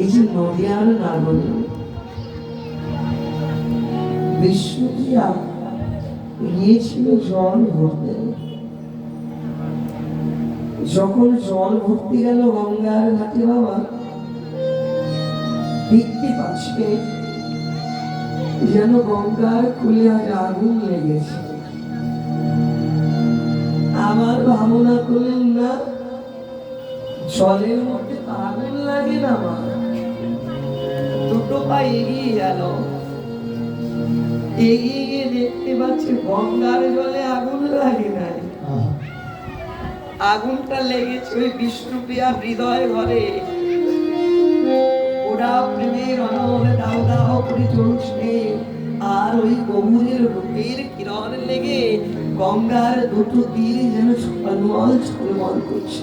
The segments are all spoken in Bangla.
এই যে নদিয়ার জল ভরতে। যখন জল ভর্তি গেল গঙ্গার ঘাটে বাবা, দেখতে পাচ্ছে যেন গঙ্গার খুলে আজ আগুন লেগেছে। আমার ভাবনা করলেন না, জলের মধ্যে আগুন লাগে না দুটো পা এগিয়ে গেল এগিয়ে গিয়ে দেখতে পাচ্ছে গঙ্গার জলে আগুন লাগে নাই। আগুনটা লেগেছে ওই বিষ্ণুপ্রিয়া হৃদয় ঘরে। ওরা প্রেমের অনল দাও দাও করে চলছে, আর ওই গভুরের রূপের কিরণ লেগে গঙ্গার দুটো তীর যেন ছলমল ছলমল করছে।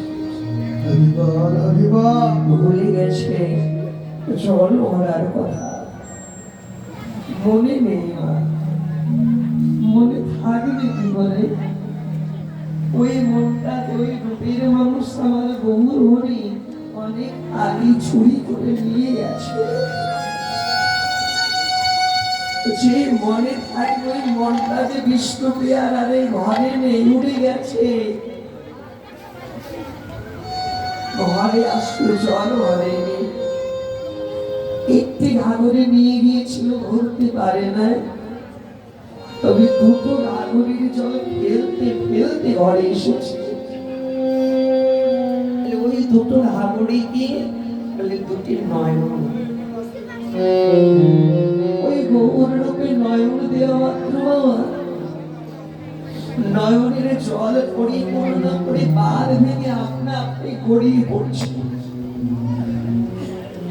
ভুলে গেছে। জল ভরার কথা। মনে নেই মনে থাকবে কি বলে? ওই মনটাতে ওই রূপের মানুষ আমার গৌর হরি অনেক আগে চুরি করে নিয়ে গেছে। যে মনে থাকবে ওই মনটা যে বিষ্ণুপ্রিয়ার আর ঘরে নেই, উড়ে গেছে। ঘরে আসলো জল ভরেনি। একটি ঘাগরে নিয়ে গিয়েছিল ভরতে পারে না তবে দুটো ঘাগরের জল ফেলতে ফেলতে ঘরে এসেছে। ওই দুটো গিয়ে বলে দুটি নয়ন। ওই গৌর রূপে নয়ন দেওয়া মাত্র। নয়নের জল পরিপূর্ণ করে বার ভেঙে আপনা আপনি গড়িয়ে পড়ছে।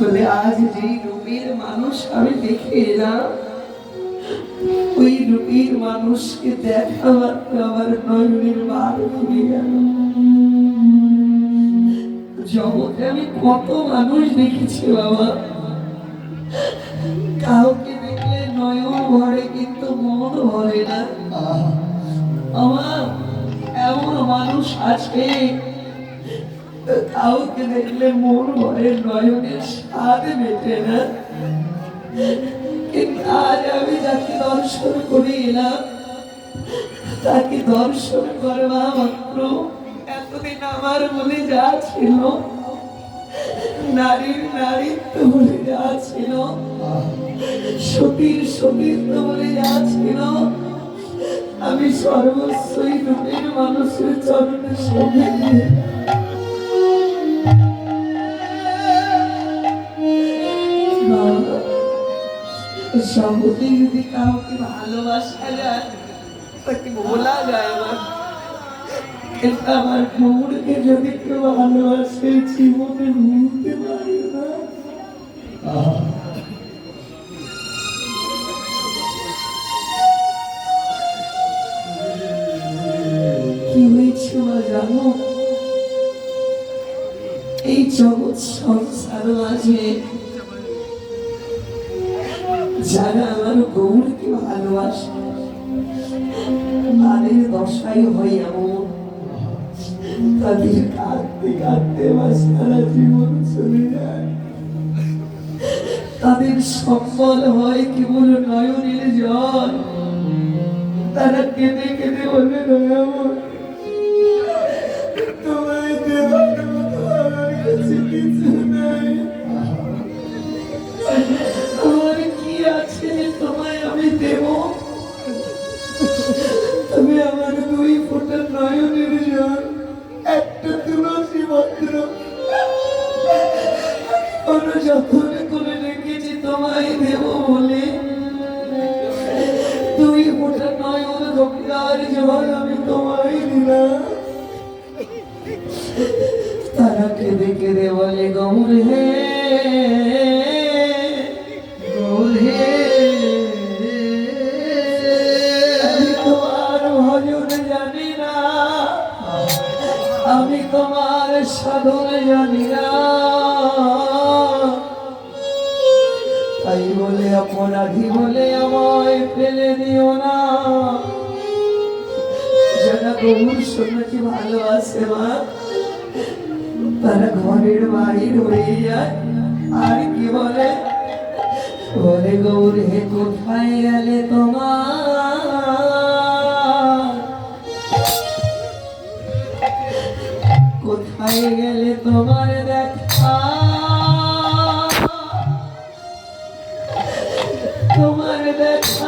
বলে, আজ যেই রূপের মানুষ আমি দেখে এলাম, ওই রূপের মানুষকে দেখা আমার নয়নের বার ভেঙে গেল। জগতে আমি কত মানুষ দেখেছি বাবা। কাউকে দেখলে নয়ন ভরে, কিন্তু মন ভরে না। আমার এমন মানুষ আছে কাউকে দেখলে মন ভরে নয়নের স্বাদ মেটে না কিন্তু আজ আমি যাকে দর্শন করে এলাম তাকে দর্শন করবা মাত্র এতদিন আমার বলে যা ছিল নারীর নারীত্ব বলে যা ছিল সতীর সতীত্ব বলে যা ছিল আমি সর্বস্বই রূপের মানুষের চরণে সঙ্গে সম্পত্তি যদি কাউকে ভালোবাসা যায়, তাকে বলা যায় না। আমার কুমুরকে যদি কেউ ভালোবাসে, জীবনে ভুলতে পারে না। কি হয়েছে মা, জানো? এই জগৎ সংসার মাঝে যারা আমার গৌরকে ভালোবাসে? তাদের দশাই হয় এমন। তাদের কাঁদতে কাঁদতে আমার সারা জীবন চলে যায়। তাদের সম্বল হয় কেবল নয়নের জল। তারা কেঁদে কেঁদে বলে নয়ন না। তাই বলে অপরাধী বলে আমায় ফেলে দিও না। যারা গৌর সন্ন্যাসী ভালোবাসে মা, তারা ঘরের বাহির হয়ে যায়। আর কি বলে? বলে, গৌর হে, কোথায় গেলে তোমার কোথায় গেলে তোমার দেখা। তোমার দেখা